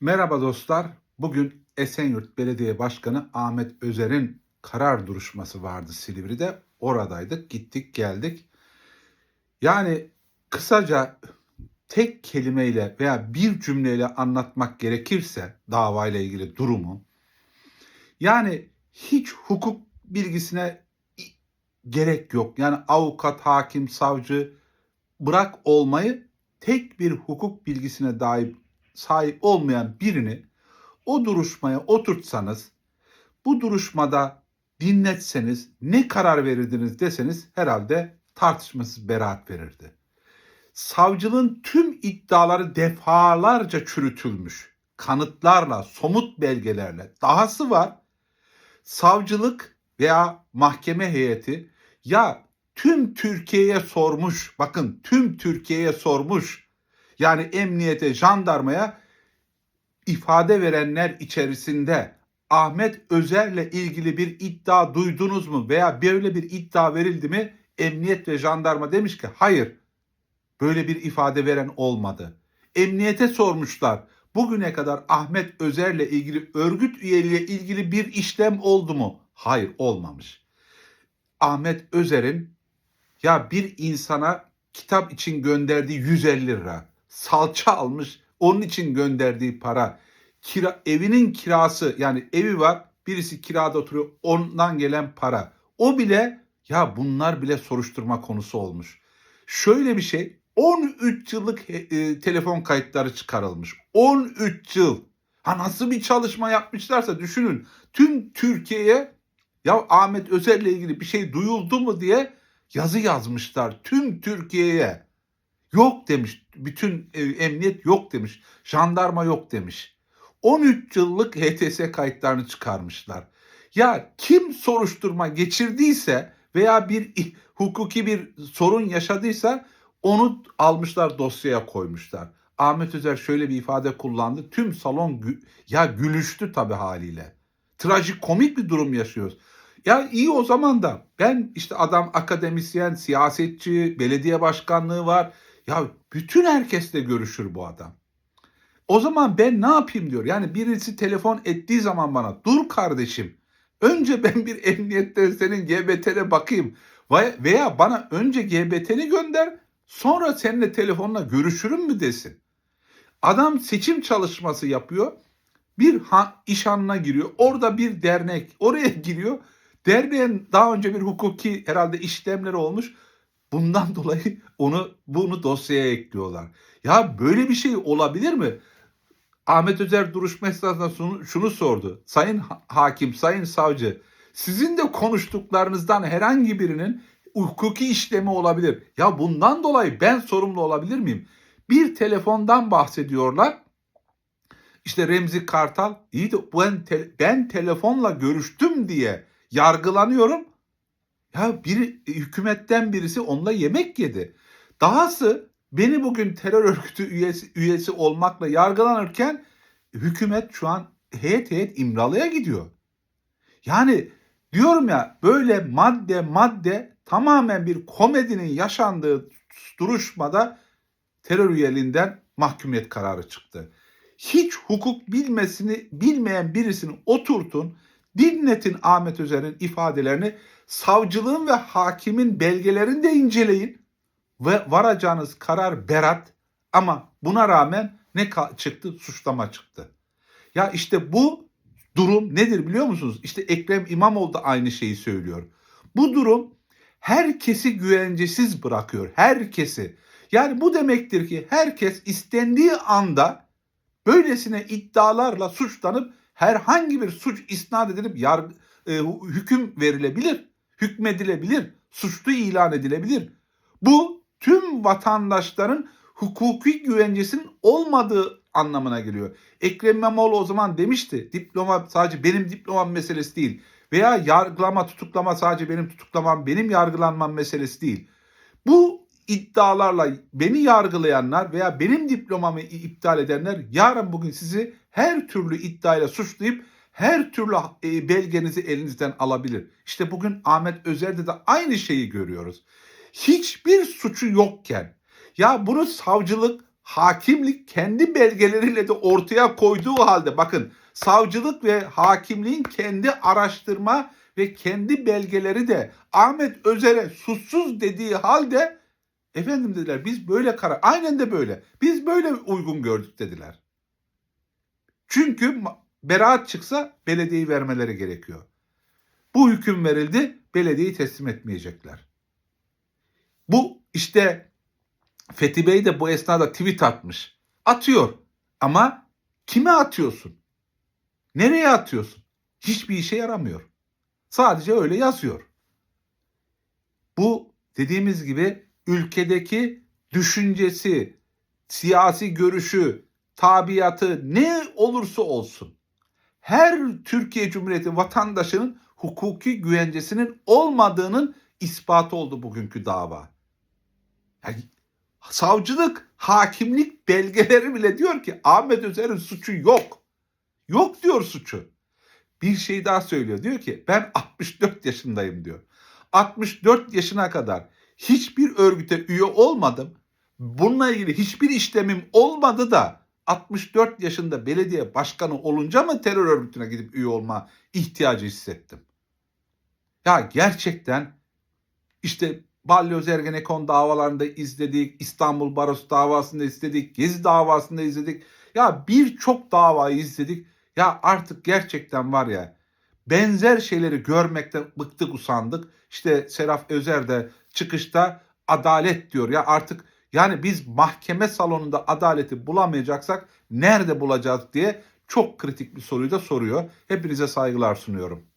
Merhaba dostlar. Bugün Esenyurt Belediye Başkanı Ahmet Özer'in karar duruşması vardı Silivri'de. Oradaydık, gittik, geldik. Yani kısaca tek kelimeyle veya bir cümleyle anlatmak gerekirse davayla ilgili durumu yani hiç hukuk bilgisine gerek yok. Yani avukat, hakim, savcı bırak olmayı tek bir hukuk bilgisine dair sahip olmayan birini o duruşmaya oturtsanız, bu duruşmada dinletseniz, ne karar verirdiniz deseniz herhalde tartışmasız beraat verirdi. Savcılığın tüm iddiaları defalarca çürütülmüş. Kanıtlarla, somut belgelerle. Dahası var. Savcılık veya mahkeme heyeti ya tüm Türkiye'ye sormuş. Bakın tüm Türkiye'ye sormuş yani emniyete, jandarmaya ifade verenler içerisinde Ahmet Özer'le ilgili bir iddia duydunuz mu veya böyle bir iddia verildi mi? Emniyet ve jandarma demiş ki hayır böyle bir ifade veren olmadı. Emniyete sormuşlar. Bugüne kadar Ahmet Özer'le ilgili örgüt üyeliğe ilgili bir işlem oldu mu? Hayır olmamış. Ahmet Özer'in ya bir insana kitap için gönderdiği 150 lira, salça almış onun için gönderdiği para, kira, evinin kirası yani evi var birisi kirada oturuyor ondan gelen para. O bile ya bunlar bile soruşturma konusu olmuş. Şöyle bir şey 13 yıllık e, telefon kayıtları çıkarılmış. 13 yıl. Ha nasıl bir çalışma yapmışlarsa düşünün. Tüm Türkiye'ye ya Ahmet Özer'le ilgili bir şey duyuldu mu diye yazı yazmışlar. Tüm Türkiye'ye. Yok demiş. Bütün e, emniyet yok demiş. Jandarma yok demiş. 13 yıllık HTS kayıtlarını çıkarmışlar. Ya kim soruşturma geçirdiyse veya bir hukuki bir sorun yaşadıysa onu almışlar dosyaya koymuşlar. Ahmet Özer şöyle bir ifade kullandı. Tüm salon gü- ya gülüştü tabii haliyle. Trajik komik bir durum yaşıyoruz. Ya iyi o zaman da ben işte adam akademisyen, siyasetçi, belediye başkanlığı var. Ya bütün herkesle görüşür bu adam. O zaman ben ne yapayım diyor. Yani birisi telefon ettiği zaman bana dur kardeşim. Önce ben bir emniyetten senin GBT'ne bakayım. Veya bana önce GBT'ni gönder sonra seninle telefonla görüşürüm mü desin. Adam seçim çalışması yapıyor. Bir ha, iş hanına giriyor. Orada bir dernek oraya giriyor. Derneğin daha önce bir hukuki herhalde işlemleri olmuş. Bundan dolayı onu bunu dosyaya ekliyorlar. Ya böyle bir şey olabilir mi? Ahmet Özer duruşma esnasında şunu, şunu sordu. Sayın hakim, sayın savcı, sizin de konuştuklarınızdan herhangi birinin hukuki işlemi olabilir. Ya bundan dolayı ben sorumlu olabilir miyim? Bir telefondan bahsediyorlar. İşte Remzi Kartal, iyi de ben, te, ben telefonla görüştüm diye yargılanıyorum. Ya bir hükümetten birisi onunla yemek yedi. Dahası beni bugün terör örgütü üyesi, üyesi olmakla yargılanırken hükümet şu an heyet heyet İmralı'ya gidiyor. Yani diyorum ya böyle madde madde tamamen bir komedinin yaşandığı duruşmada terör üyeliğinden mahkumiyet kararı çıktı. Hiç hukuk bilmesini bilmeyen birisini oturtun, dinletin Ahmet Özer'in ifadelerini, savcılığın ve hakimin belgelerini de inceleyin ve varacağınız karar berat ama buna rağmen ne çıktı? Suçlama çıktı. Ya işte bu durum nedir biliyor musunuz? İşte Ekrem İmamoğlu da aynı şeyi söylüyor. Bu durum herkesi güvencesiz bırakıyor. Herkesi. Yani bu demektir ki herkes istendiği anda böylesine iddialarla suçlanıp herhangi bir suç isnat edilip yargı, e, hüküm verilebilir, hükmedilebilir, suçlu ilan edilebilir. Bu tüm vatandaşların hukuki güvencesinin olmadığı anlamına geliyor. Ekrem İmamoğlu o zaman demişti diploma sadece benim diplomam meselesi değil veya yargılama tutuklama sadece benim tutuklamam benim yargılanmam meselesi değil. Bu iddialarla beni yargılayanlar veya benim diplomamı iptal edenler yarın bugün sizi her türlü iddiayla suçlayıp her türlü e, belgenizi elinizden alabilir. İşte bugün Ahmet Özer'de de aynı şeyi görüyoruz. Hiçbir suçu yokken ya bunu savcılık, hakimlik kendi belgeleriyle de ortaya koyduğu halde bakın savcılık ve hakimliğin kendi araştırma ve kendi belgeleri de Ahmet Özer'e suçsuz dediği halde efendim dediler biz böyle karar aynen de böyle biz böyle uygun gördük dediler. Çünkü beraat çıksa belediyeyi vermeleri gerekiyor. Bu hüküm verildi belediyeyi teslim etmeyecekler. Bu işte Fethi Bey de bu esnada tweet atmış. Atıyor ama kime atıyorsun? Nereye atıyorsun? Hiçbir işe yaramıyor. Sadece öyle yazıyor. Bu dediğimiz gibi ülkedeki düşüncesi, siyasi görüşü, tabiatı ne olursa olsun her Türkiye Cumhuriyeti vatandaşının hukuki güvencesinin olmadığının ispatı oldu bugünkü dava. Yani savcılık, hakimlik belgeleri bile diyor ki Ahmet Özer'in suçu yok. Yok diyor suçu. Bir şey daha söylüyor. Diyor ki ben 64 yaşındayım diyor. 64 yaşına kadar hiçbir örgüte üye olmadım. Bununla ilgili hiçbir işlemim olmadı da 64 yaşında belediye başkanı olunca mı terör örgütüne gidip üye olma ihtiyacı hissettim? Ya gerçekten işte Balyoz Ergenekon davalarında izledik, İstanbul Barosu davasında izledik, Gezi davasında izledik. Ya birçok davayı izledik. Ya artık gerçekten var ya benzer şeyleri görmekten bıktık usandık. İşte Seraf Özer de çıkışta adalet diyor ya artık yani biz mahkeme salonunda adaleti bulamayacaksak nerede bulacağız diye çok kritik bir soruyu da soruyor. Hepinize saygılar sunuyorum.